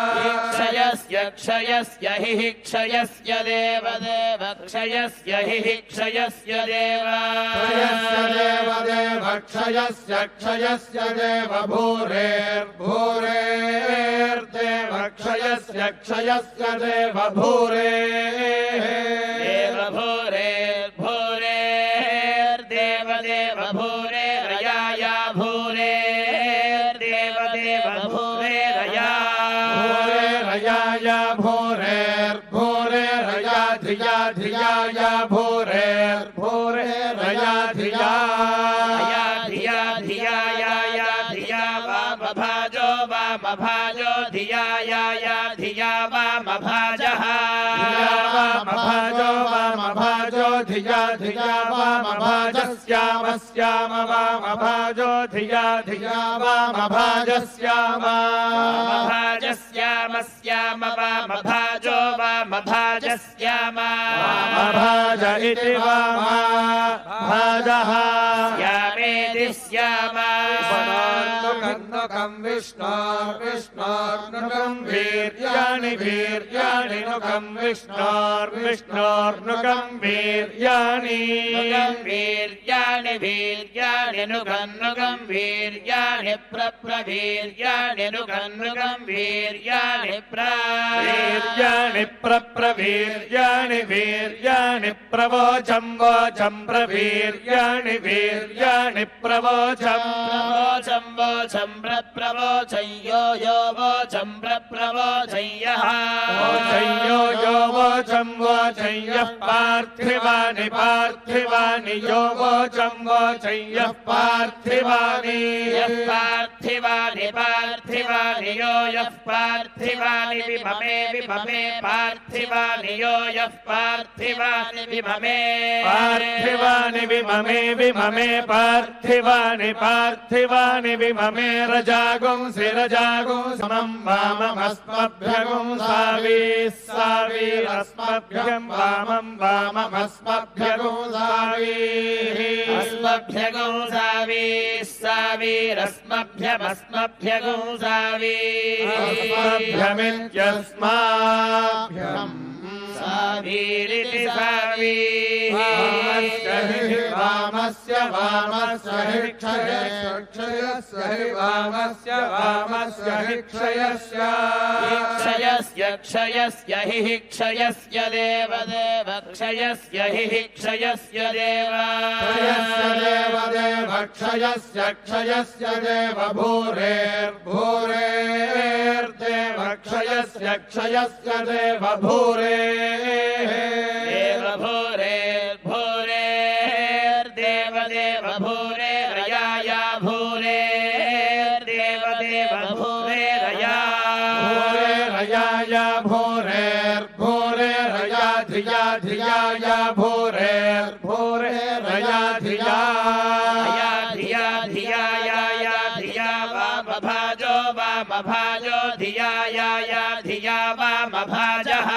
क्षयस्य क्षयस्य हि क्षयस्य देव देव क्षयस्य हि क्षयस्य देव। क्षयस्य देव क्षयस्य देव भूरेर्भूरेर्देव क्षयस्य क्षयस्य देव भूरे भूरेर्भूरेरया धिया धियाय भूरेर्भूरे रया धिया या धिया धिया या या धिया धिया या या धिया वामभाजः धिया वामभाजो वामभाजो धिया धिया वामभाजस्याम स्याम वामभाजो धिया धिया वामभाजस्याम वामभाजस्याम। स्याम वामभाजो वामभाजस्याम वामभाज इति वामभाजः। स्यामेति स्याम विष्णोर्विष्णोर्नुकम् वीर्याणि वीर्याणि नुकम् विष्णोर्विष्णोर्नुकम् वीर्याणि नुगं वीर्याणि वीर्याणि नुगन्नुगं वीर्याणि प्रप्रवीर्याणि नुगन्नुगं वीर्याणि प्र वीर्याणि प्रप्रवीर्याणि वीर्याणि प्रवोचम् वोचम् प्रवीर्याणि वीर्याणि प्रवोचम् प्रवोचं वोचं प्रप्रवोचं यो यो वोचं प्रप्रवोचं यः वोचय्यो यो वोचम् वोचय्यः पार्थिवानि पार्थिवानि यो वोचम् वोचय्यः पार्थिवानि। यः पार्थिवानि पार्थिवानि यो यः पार्थिवानि विभमे विभमे पार्थिवानि यो यः पार्थिवानि विभमे। पार्थिवानि विममे विममे पार्थिवानि पार्थिवानि विममे रजागुंसि रजागुंसमम् वाममस्मभ्यगुं सावीः सावीरस्मभ्यम् वामम् वाममस्मभ्यगुं सावीः अस्मभ्यगो सावीः सावीरस्मभ्यमस्मभ्यगो सावीः अस्मभ्यमित्यस्माभ्यम् सावीः वामस्य वामस्य हि क्षयस्य हि वामस्य वामस्य हि क्षयस्य क्षयस्य हि हि क्षयस्य देव देव क्षयस्य हि हि क्षयस्य देव क्षयस्य क्षयस्य देव भूरेर्भूरेर्देव क्षयस्य क्षयस्य देव भूरेः देव भूरे भूरेर्देव देव भूरे रयाया भूरे देव देव भूरे रया भूरेर्भूरेरया धिया धियाय भूरेर्भूरे रया धिया या धिया वामभाजः।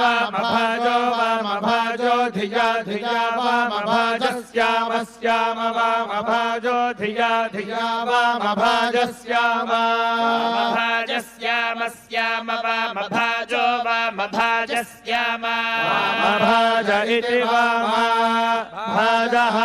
वामभाजो वामभाजो धिया धिया वामभाजस्याम स्याम वामभाजो धिया धिया वामभाजस्याम वामभाजस्याम स्याम वामभाजो वामभाजस्याम। वामभाज इति वामभाजः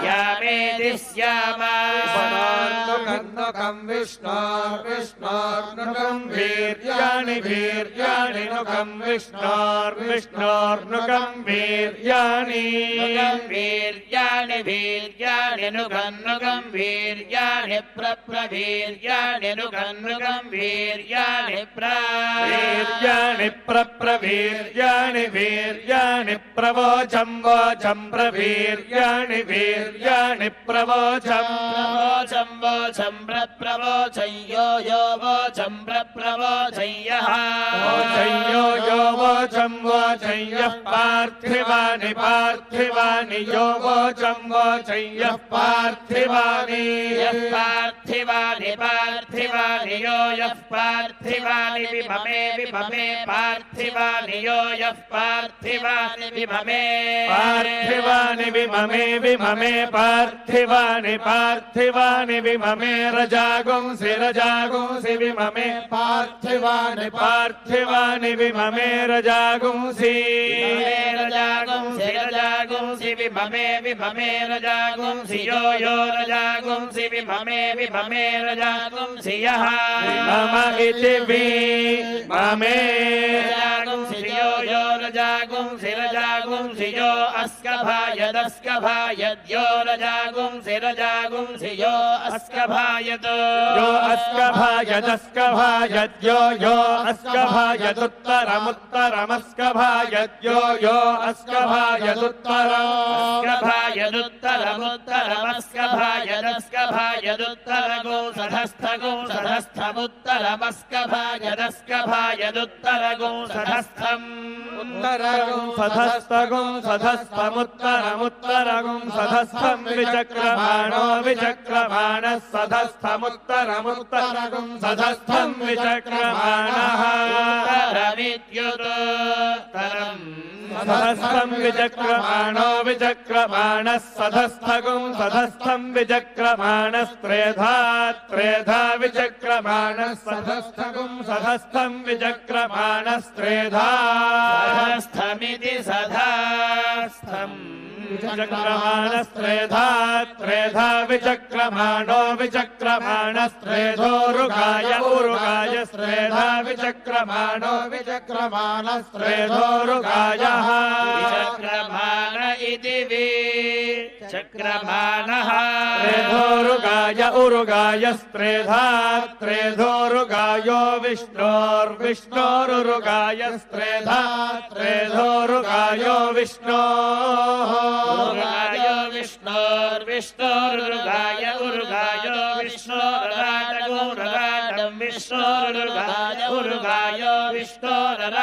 स्यामेति स्याम उपनान्नुकन्नुकम् विष्णोर्विष्णोर्नुकम् वीर्याणि वीर्याणि नुकम् विष्णोर्विष्णोर्नुकम् वीर्याणि। नुगं वीर्याणि वीर्याणि नुगन्नुगं वीर्याणि प्रप्रवीर्याणि नुगन्नुगं वीर्याणि प्र वीर्याणि प्रप्रवीर्याणि वीर्याणि प्रवोचम् वोचम् प्रवीर्याणि वीर्याणि प्रवोचं वोचं प्रप्रवोचं यो यो वोचं प्रप्रवोचं यः यो वोचम् वोचय्यः पार्थिवानि पार्थिवानि यो वोचम् वोचय्यः पार्थिवानि यः पार्थिवानि पार्थिवानि यो यः पार्थिवानि विभमे विभमे पार्थिवानि यो यः पार्थिवानि विममे। पार्थिवानि विममे विममे पार्थिवानि पार्थिवानि विममे। रजागुंसि रजागुंसि विममे। पार्थिवानि पार्थिवानि विममे रजागुंसि। विममे। रजागुंसि रजागुंसि विममे विममे रजागुंसि यो यो रजागुंसि विममे विममे रजागुंसि यः। मम इति वि ममे। रजागुंसि यो यो रजागुंसि रजागुंसि यो अस्कभायदस्कभायद्यो रजागुंसि रजागुंसि यो अस्कभायत्। यो अस्कभायदस्कभायद्यो यो अस्कभायदुत्तरमुत्तरमस्कभायद्यो यो स्कभायदुत्तरमुत्तरमस्कभायदस्कभायदुत्तरगो सधस्थगो सधस्थमुत्तरमस्कभायदस्कभायदुत्तरगो सधस्थम् उत्तरगुं सधस्तगुं सधस्थमुत्तरमुत्तरगुं सधस्थं विचक्रमाणो विचक्रमाणः सधस्थमुत्तरमुत्तरगुं सधस्थं विचक्रमाणः। उत्तरमित्युत्तरम् सधस्थं विचक्रमाणो विचक्रमाणः सधस्थगुं सधस्थं विचक्रमाणस्त्रेधा त्रेधा विचक्रमाणः सधस्थगुं सधस्थं विचक्रमाणस्त्रेधा। सधस्थमिति सधास्थम् विचक्रमाणस्त्रेधा त्रेधा विचक्रमाणो विचक्रमाणस्त्रेधोरुगाय उरुगाय स्त्रेधा विचक्रमाणो विचक्रमाण इति विचक्रमाणः त्रेधोरुगाय उरुगाय स्त्रेधा त्रेधोरुगायो विष्णोर्विष्णोरुगाय स्त्रेधा त्रेधोरुगायो विष्णोः विष्णोर्विष्णोरुगाय उरुगाय विष्णोरराटगो रराटं विष्णोरुगाय उरुगाय विष्णोररा